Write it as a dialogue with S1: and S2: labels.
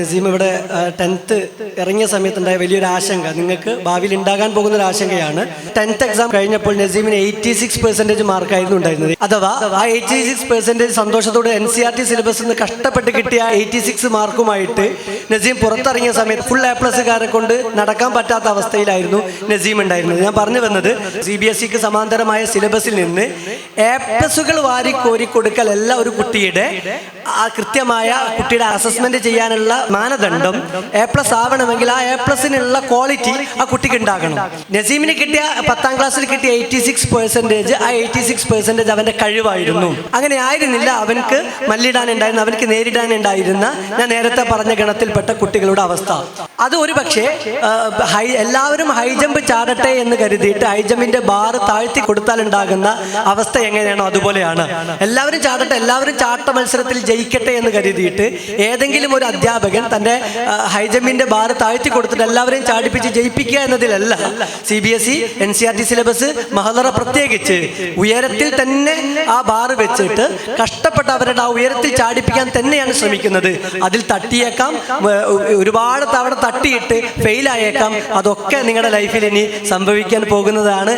S1: നസീം ഇവിടെ ടെൻത്ത് ഇറങ്ങിയ സമയത്തുണ്ടായ വലിയൊരു ആശങ്ക. നിങ്ങൾക്ക് ഭാവിയിൽ ഉണ്ടാകാൻ പോകുന്ന ഒരു ആശങ്കയാണ്. ടെൻത്ത് എക്സാം കഴിഞ്ഞപ്പോൾ നസീമിന് എയ്റ്റി സിക്സ് പെർസെന്റേജ് മാർക്കായിരുന്നു ഉണ്ടായിരുന്നത്. അഥവാ ആ എയ്റ്റി സിക്സ് പെർസെന്റേജ് സന്തോഷത്തോടെ N C R T syllabus നിന്ന് കഷ്ടപ്പെട്ട് കിട്ടിയ എയ്റ്റി സിക്സ് മാർക്കുമായിട്ട് നസീം പുറത്തിറങ്ങിയ സമയത്ത് ഫുൾ എ പ്ലസ്സുകാരെ കൊണ്ട് നടക്കാൻ പറ്റാത്ത അവസ്ഥയിലായിരുന്നു നസീം ഉണ്ടായിരുന്നത്. ഞാൻ പറഞ്ഞു വന്നത് സി ബി എസ് സിക്ക് സമാന്തരമായ സിലബസിൽ നിന്ന് എ പ്ലസുകൾ വാരി കോരി കൊടുക്കലല്ല ഒരു കുട്ടിയുടെ ആ കൃത്യമായ കുട്ടിയുടെ അസസ്മെന്റ് ചെയ്യാനുള്ള മാനദണ്ഡം എ പ്ലസ് ആവണമെങ്കിൽ ആ എ പ്ലസിനുള്ള ക്വാളിറ്റി ആ കുട്ടിക്ക് ഉണ്ടാകണം. നസീമിന് കിട്ടിയ പത്താം ക്ലാസ്സിൽ കിട്ടിയ എയ്റ്റി സിക്സ് പെർസെന്റേജ് ആ എയ്റ്റി സിക്സ് പെർസെന്റേജ് അവന്റെ കഴിവായിരുന്നു. അങ്ങനെ ആയിരുന്നില്ല. അവൻക്ക് മല്ലിടാനുണ്ടായിരുന്ന അവനക്ക് നേരിടാനുണ്ടായിരുന്ന ഞാൻ നേരത്തെ പറഞ്ഞ ഗണത്തിൽപ്പെട്ട കുട്ടികളുടെ അവസ്ഥ. അത് ഒരു പക്ഷേ ഹൈ എല്ലാവരും ഹൈ ജമ്പ് ചാടട്ടെ എന്ന് കരുതിയിട്ട് ഹൈ ജമ്പിന്റെ ബാർ താഴ്ത്തി കൊടുത്താൽ ഉണ്ടാകുന്ന അവസ്ഥ എങ്ങനെയാണോ അതുപോലെയാണ്. എല്ലാവരും ചാടട്ടെ എല്ലാവരും ചാട്ട മത്സരത്തിൽ ജയിക്കട്ടെ എന്ന് കരുതിയിട്ട് ഏതെങ്കിലും ഒരു അധ്യാപകൻ തന്റെ ഹൈജമ്പിന്റെ ബാർ താഴ്ത്തി കൊടുത്തിട്ട് എല്ലാവരെയും ചാടിപ്പിച്ച് ജയിപ്പിക്കുക എന്നതിലല്ല. C B S E N C R T syllabus മഹദറ പ്രത്യേകിച്ച് ഉയരത്തിൽ തന്നെ ആ ബാർ വെച്ചിട്ട് കഷ്ടപ്പെട്ട് അവരുടെ ആ ഉയരത്തിൽ ചാടിപ്പിക്കാൻ തന്നെയാണ് ശ്രമിക്കുന്നത്. അതിൽ തട്ടിയേക്കാം ഒരുപാട് തവണ തട്ടിയിട്ട് ഫെയിലായേക്കാം. അതൊക്കെ നിങ്ങളുടെ ലൈഫിൽ ഇനി സംഭവിക്കാൻ പോകുന്നതാണ്.